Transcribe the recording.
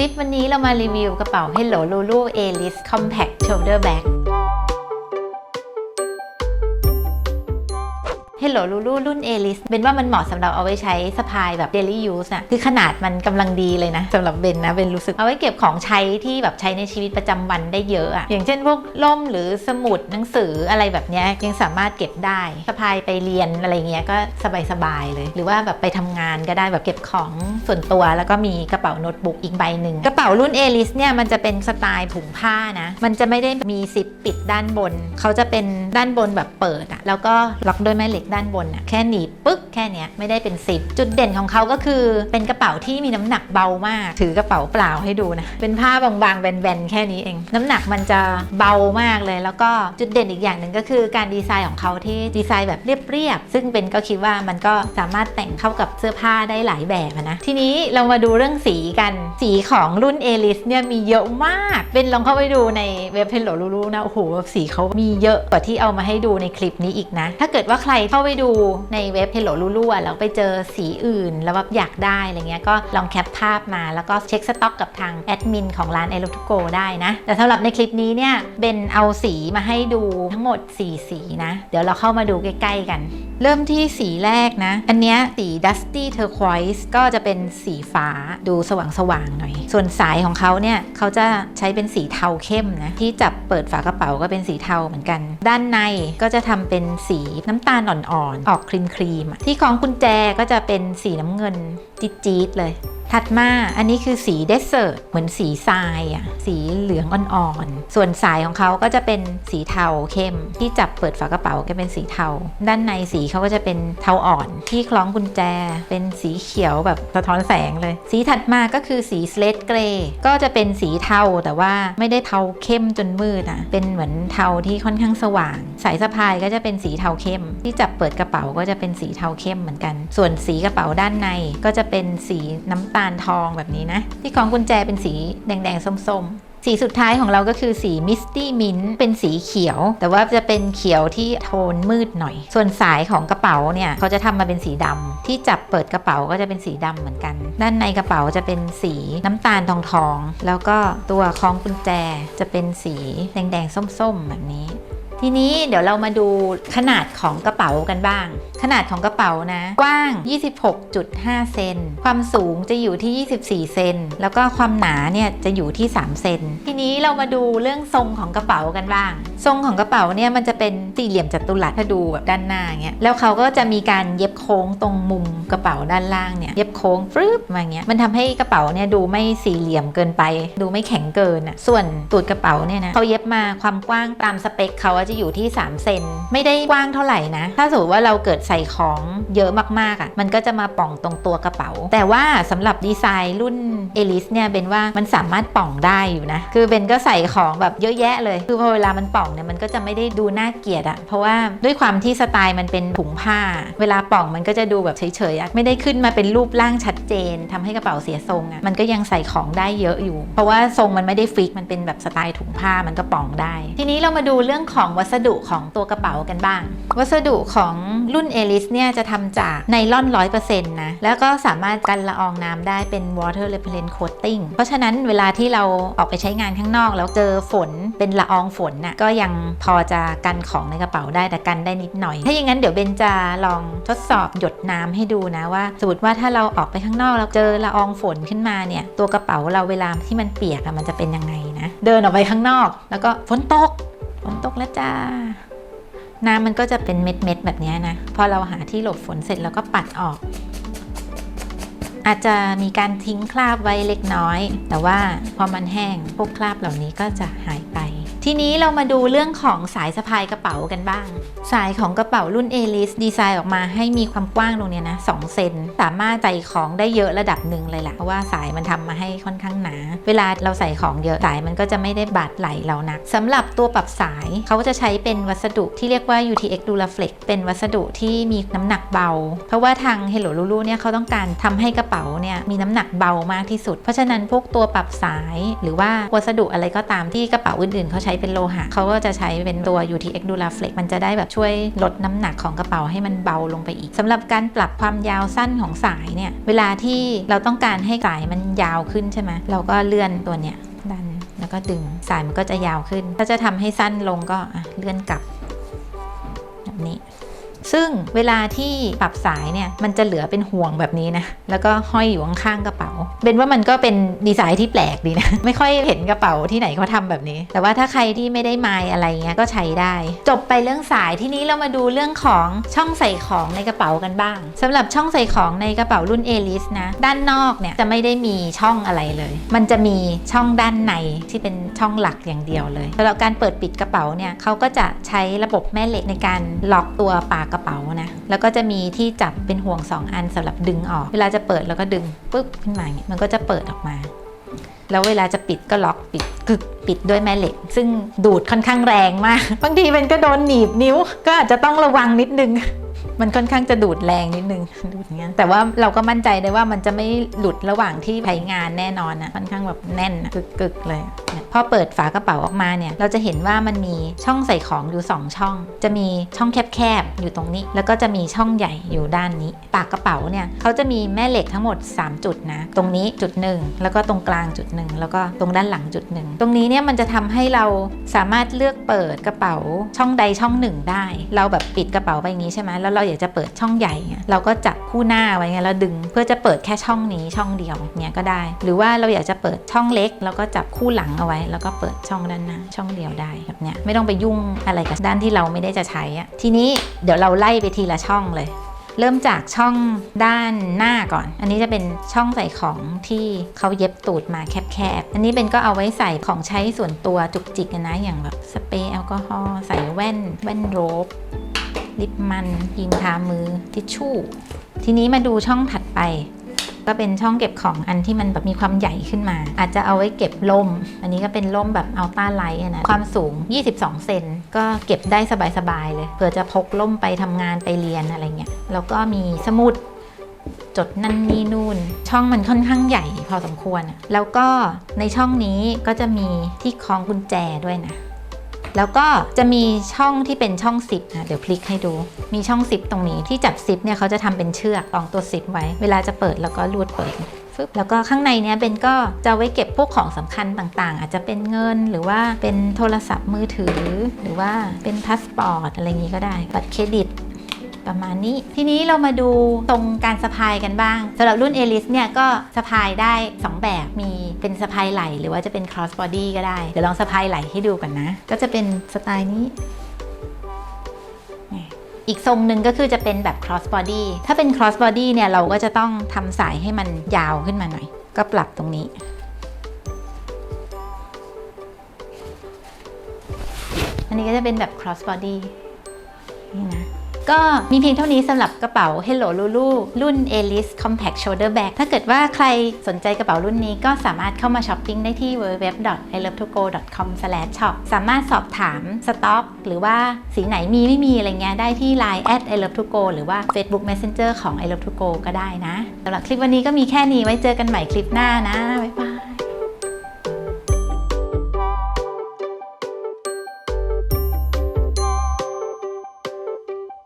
ลิปวันนี้เรามารีวิวกระเป๋า Hello Lulu A-List Compact Shoulder Bag Hello Lulu รุ่น A-List เบนว่ามันเหมาะสำหรับเอาไว้ใช้สะพายแบบ daily use อะคือขนาดมันกำลังดีเลยนะสำหรับเบนนะเบนรู้สึกเอาไว้เก็บของใช้ที่แบบใช้ในชีวิตประจำวันได้เยอะอะอย่างเช่นพวกล่มหรือสมุดหนังสืออะไรแบบนี้ยังสามารถเก็บได้สะพายไปเรียนอะไรเงี้ยก็สบายๆเลย หรือว่าแบบไปทำงานก็ได้แบบเก็บของส่วนตัวแล้วก็มีกระเป๋าโน้ตบุ๊กอีกใบหนึ่งกระเป๋ารุ่น A-List เนี่ยมันจะเป็นสไตล์ถุงผ้านะมันจะไม่ได้มีซิปปิดด้านบน เขาจะเป็นด้านบนแบบเปิดอะแล้วก็ล็อกด้วยแม่เหล็กด้านบนอะแค่หนีบปึ๊กแค่เนี้ยไม่ได้เป็นซิปจุดเด่นของเขาก็คือเป็นกระเป๋าที่มีน้ำหนักเบามาก ถือกระเป๋าเปล่าให้ดูนะ เป็นผ้าบางๆแบนๆแค่นี้เอง น้ำหนักมันจะเบามากเลย แล้วก็จุดเด่นอีกอย่างหนึ่งก็คือการดีไซน์ของเขาที่ดีไซน์แบบเรียบๆซึ่งเป็นก็คิดว่ามันก็สามารถแต่งเข้ากับเสื้อผ้าได้หลายแบบนะทีนี้เรามาดูเรื่องสีกันสีของรุ่น a l i s เนี่ยมีเยอะมาก เป็นลองเข้าไปดูในเว็บเพนโลลูลูนะโอ้โหสีเขามีเยอะกว่าที่เอามาให้ดูในคลิปนี้อีกนะ ถ้าเกิดว่าใครเข้าไปดูในเว็บ Hello ลูลูแล้วไปเจอสีอื่น แล้วแบบอยากได้อะไรเงี้ยก็ลองแคปภาพมาแล้วก็เช็คสต็อกกับทางแอดมินของร้านเอลูทูโกได้นะ แต่สำหรับในคลิปนี้เนี่ยเบนเอาสีมาให้ดูทั้งหมด 4 สีนะ เดี๋ยวเราเข้ามาดูใกล้ ๆ กัน เริ่มที่สีแรกนะ อันเนี้ยสี dusty turquoise ก็จะเป็นสีฟ้าดูสว่างๆหน่อย ส่วนสายของเขาเนี่ยเขาจะใช้เป็นสีเทาเข้มนะที่จับเปิดฝากระเป๋าก็เป็นสีเทาเหมือนกัน ด้านในก็จะทำเป็นสีน้ำตาลอ่อนๆออกครีมๆที่ของกุญแจก็จะเป็นสีน้ำเงินจี๊ดๆเลย ถัดมาอันนี้คือสีเดสเซอร์เหมือนสีทรายอะสีเหลืองอ่อนๆ ส่วนสายของเขาก็จะเป็นสีเทาเข้ม ที่จับเปิดฝากระเป๋าก็เป็นสีเทา ด้านในสีเขาก็จะเป็นเทาอ่อน ที่คล้องกุญแจ เป็นสีเขียวแบบสะท้อนแสงเลย สีถัดมาก็คือสีสเลดเกรย์ก็จะเป็นสีเทาแต่ว่าไม่ได้เทาเข้มจนมืดอะเป็นเหมือนเทาที่ค่อนข้างสว่าง สายสะพายก็จะเป็นสีเทาเข้ม ที่จับเปิดกระเป๋าก็จะเป็นสีเทาเข้มเหมือนกัน ส่วนสีกระเป๋าด้านในก็จะเป็นสีน้ำตาาลทองแบบนี้นะ ที่ของกุญแจเป็นสีแดงๆส้มๆ สีสุดท้ายของเราก็คือสีมิสตี้มินเป็นสีเขียว แต่ว่าจะเป็นเขียวที่โทนมืดหน่อย ส่วนสายของกระเป๋าเนี่ยเขาจะทำมาเป็นสีดำที่จับเปิดกระเป๋าก็จะเป็นสีดำเหมือนกัน ด้านในกระเป๋าจะเป็นสีน้ำตาลทองทองๆแล้วก็ตัวคล้องกุญแจจะเป็นสีแดงๆส้มๆ แบบนี้ทีนี้เดี๋ยวเรามาดูขนาดของกระ เป๋ากันบ้าง ขนาดของกระเป๋านะ กว้าง 26.5 เซน ความสูงจะอยู่ที่ 24 เซน แล้วก็ความหนาเนี่ยจะอยู่ที่ 3 เซน ทีนี้เรามาดูเรื่องทรงของกระเป๋ากันบ้าง ทรงของกระเป๋าเนี่ยมันจะเป็นสี่เหลี่ยมจัตุรัสถ้าดูแบบด้านหน้าเงี้ย แล้วเขาก็จะมีการเย็บโค้งตรงมุมกระเป๋าด้านล่างเนี่ย เย็บโค้งฟรึบมาเงี้ย มันทำให้กระเป๋าเนี่ยดูไม่สี่เหลี่ยมเกินไป ดูไม่แข็งเกินอะ ส่วนตูดกระเป๋าเนี่ยนะเขาเย็บมาความกว้างตามสเปคเขาจะอยู่ที่ 3 เซน ไม่ได้กว้างเท่าไหร่นะถ้าสมมติว่าเราเกิดใส่ของเยอะมากๆอะมันก็จะมาป่องตรงตัวกระเป๋า แต่ว่าสำหรับดีไซน์รุ่นเอลิสเนี่ยเบนว่ามันสามารถป่องได้อยู่นะ คือเบนก็ใส่ของแบบเยอะแยะเลย คือพอเวลามันป่องเนี่ยมันก็จะไม่ได้ดูน่าเกลียดอะเพราะว่าด้วยความที่สไตล์มันเป็นถุงผ้า เวลาป่องมันก็จะดูแบบเฉยๆอะไม่ได้ขึ้นมาเป็นรูปร่างชัดเจนทำให้กระเป๋าเสียทรงอะมันก็ยังใส่ของได้เยอะอยู่ เพราะว่าทรงมันไม่ได้ฟิกมันเป็นแบบสไตล์ถุงผ้ามันก็ป่องได้ ทีนี้เรามาดูเรื่องของวัสดุของตัวกระเป๋ากันบ้าง วัสดุของรุ่นเอลิสเนี่ยจะทำจากไนล่อน100%นต์นะ แล้วก็สามารถกันละอองน้ำได้เป็น water repellent coating เพราะฉะนั้นเวลาที่เราออกไปใช้งานข้างนอกแล้วเจอฝนเป็นละอองฝนน่ะก็ยังพอจะกันของในกระเป๋าได้แต่กันได้นิดหน่อย ถ้าอย่างนั้นเดี๋ยวเบนจะลองทดสอบหยดน้ำให้ดูนะว่า สมมติว่าถ้าเราออกไปข้างนอกแล้วเจอละอองฝนขึ้นมาเนี่ยตัวกระเป๋าเราเวลาที่มันเปียกมันจะเป็นยังไงนะ เดินออกไปข้างนอก แล้วก็ฝนตกฝนตกแล้วจ้า น้ำมันก็จะเป็นเม็ดๆแบบนี้นะ พอเราหาที่หลบฝนเสร็จแล้วก็ปัดออก อาจจะมีการทิ้งคราบไว้เล็กน้อย แต่ว่าพอมันแห้งพวกคราบเหล่านี้ก็จะหายไป ทีนี้เรามาดูเรื่องของสายสะพายกระเป๋ากันบ้าง สายของกระเป๋ารุ่น a l i s ดีไซน์ออกมาให้มีความกว้างตรงนี้นะ2เซนสามารถใส่ของได้เยอะระดับหนึ่งเลยล่ะเพราะว่าสายมันทำมาให้ค่อนข้างหนา เวลาเราใส่ของเยอะสายมันก็จะไม่ได้บาดไหลเรานักสำหรับตัวปรับสายเขาจะใช้เป็นวัสดุที่เรียกว่า UTX Duraflex เป็นวัสดุที่มีน้ำหนักเบา เพราะว่าทาง Hello Lulu เนี่ยเขาต้องการทำให้กระเป๋าเนี่ยมีน้ำหนักเบามากที่สุด เพราะฉะนั้นพวกตัวปรับสาย หรือว่าวัสดุอะไรก็ตามที่กระเป๋าอื่นๆเขาใช้ช้เป็นโลหะเขาก็จะใช้เป็นตัว UTX Duraflex มันจะได้แบบช่วยลดน้ำหนักของกระเป๋าให้มันเบาลงไปอีกสำหรับการปรับความยาวสั้นของสายเนี่ยเวลาที่เราต้องการให้สายมันยาวขึ้นใช่ไหมเราก็เลื่อนตัวเนี้ยดันแล้วก็ดึงสายมันก็จะยาวขึ้น ถ้าจะทำให้สั้นลงก็เลื่อนกลับแบบนี้ซึ่งเวลาที่ปรับสายเนี่ยมันจะเหลือเป็นห่วงแบบนี้นะ แล้วก็ห้อยอยู่ข้างๆกระเป๋า เป็นว่ามันก็เป็นดีไซน์ที่แปลกดีนะ ไม่ค่อยเห็นกระเป๋าที่ไหนเขาทำแบบนี้ แต่ว่าถ้าใครที่ไม่ได้ไมายอะไรเงี้ยก็ใช้ได้ จบไปเรื่องสายที่นี้เรามาดูเรื่องของช่องใส่ของในกระเป๋ากันบ้างสำหรับช่องใส่ของในกระเป๋ารุ่น a l i s นะ ด้านนอกเนี่ยจะไม่ได้มีช่องอะไรเลย มันจะมีช่องด้านในที่เป็นช่องหลักอย่างเดียวเลยสำหรับการเปิดปิดกระเป๋าเนี่ยเขาก็จะใช้ระบบแม่เหล็กในการล็อกตัวปากกระเป๋านะแล้วก็จะมีที่จับเป็นห่วง 2 อันสำหรับดึงออก เวลาจะเปิดแล้วก็ดึงปึ๊บขึ้นมาอย่างมันก็จะเปิดออกมา แล้วเวลาจะปิดก็ล็อกปิดกึกปิดด้วยแม่เหล็ก ซึ่งดูดค่อนข้างแรงมาก บางทีมันก็โดนหนีบนิ้ว ก็อาจจะต้องระวังนิดนึง มันค่อนข้างจะดูดแรงนิดนึงดูดอย่างเงี้ยแต่ว่าเราก็มั่นใจได้ว่ามันจะไม่หลุดระหว่างที่ใช้งานแน่นอนนะค่อนข้างแบบแน่นกึกกึกๆเลย พอเปิดฝากระเป๋าออกมาเนี่ยเราจะเห็นว่ามันมีช่องใส่ของอยู่ 2 ช่อง จะมีช่องแคบๆอยู่ตรงนี้ แล้วก็จะมีช่องใหญ่อยู่ด้านนี้ ปากกระเป๋าเนี่ยเขาจะมีแม่เหล็กทั้งหมด 3 จุดนะ ตรงนี้จุดหนึ่งแล้วก็ตรงกลางจุดหนึ่งแล้วก็ตรงด้านหลังจุดหนึ่งตรงนี้เนี่ยมันจะทำให้เราสามารถเลือกเปิดกระเป๋าช่องใดช่องหนึ่งได้ เราแบบปิดกระเป๋าไปอย่างนี้ใช่ไหมแล้วเราอยากจะเปิดช่องใหญ่เราก็จับคู่หน้าไว้ไงแล้วดึงเพื่อจะเปิดแค่ช่องนี้ช่องเดียวเนี่ยก็ได้ หรือว่าเราอยากจะเปิดช่องเล็กเราก็จับคู่หลังเอาไว้แล้วก็เปิดช่องด้านหน้าช่องเดียวได้แบบเนี้ยไม่ต้องไปยุ่งอะไรกับด้านที่เราไม่ได้จะใช้อะทีนี้เดี๋ยวเราไล่ไปทีละช่องเลยเริ่มจากช่องด้านหน้าก่อน อันนี้จะเป็นช่องใส่ของที่เขาเย็บตูดมาแคบๆ อันนี้เป็นก็เอาไว้ใส่ของใช้ส่วนตัวจุกจิกนะ อย่างแบบสเปรย์แอลกอฮอล์ใส่แว่น แว่นโรบลิปมันยิงทามือทิชชู่ ทีนี้มาดูช่องถัดไป ก็เป็นช่องเก็บของอันที่มันแบบมีความใหญ่ขึ้นมา อาจจะเอาไว้เก็บล่ม อันนี้ก็เป็นล่มแบบอัลต้าไลท์นะความสูง 22 เซนก็เก็บได้สบายๆเลยเผื่อจะพกล่มไปทำงานไปเรียนอะไรเงี้ยแล้วก็มีสมุดจดนั่นนี่นู่น ช่องมันค่อนข้างใหญ่พอสมควร แล้วก็ในช่องนี้ก็จะมีที่คล้องกุญแจด้วยนะ แล้วก็จะมีช่องที่เป็นช่องซิปนะเดี๋ยวพลิกให้ดู มีช่องซิปตรงนี้ที่จับซิปเนี่ยเขาจะทำเป็นเชือกรองตัวซิปไว้ เวลาจะเปิดแล้วก็ลูดเปิดฟึบแล้วก็ข้างในเนี้ยเบนก็จะไว้เก็บพวกของสำคัญต่างๆ อาจจะเป็นเงินหรือว่าเป็นโทรศัพท์มือถือ หรือว่าเป็นพาสปอร์ตอะไรอย่างงี้ก็ได้ บัตรเครดิต ประมาณนี้ ทีนี้เรามาดูตรงการสะพายกันบ้างสำหรับรุ่น a l i s เนี่ยก็สะพายได้ 2 แบบมีเป็นสะพายไหล่หรือว่าจะเป็น cross body ก็ได้ เดี๋ยวลองสะพายไหล่ให้ดูกันนะ ก็จะเป็นสไตล์นี้อีกทรงหนึ่งก็คือจะเป็นแบบ cross body ถ้าเป็น cross body เนี่ยเราก็จะต้องทำสายให้มันยาวขึ้นมาหน่อย ก็ปรับตรงนี้ อันนี้ก็จะเป็นแบบ cross body นี่นะ ก็มีเพียงเท่านี้สำหรับกระเป๋า Hello Lulu รุ่น Alice Compact Shoulder Bag ถ้าเกิดว่าใครสนใจกระเป๋ารุ่นนี้ก็สามารถเข้ามาช้อปปิ้งได้ที่ www.ilovetogo.com/shop สามารถสอบถามสต็อกหรือว่าสีไหนมีไม่มีอะไรเงี้ยได้ที่ Line at i love to go หรือว่า Facebook Messenger ของ i love to go ก็ได้นะสำหรับคลิปวันนี้ก็มีแค่นี้ไว้เจอกันใหม่คลิปหน้านะบ๊ายบาย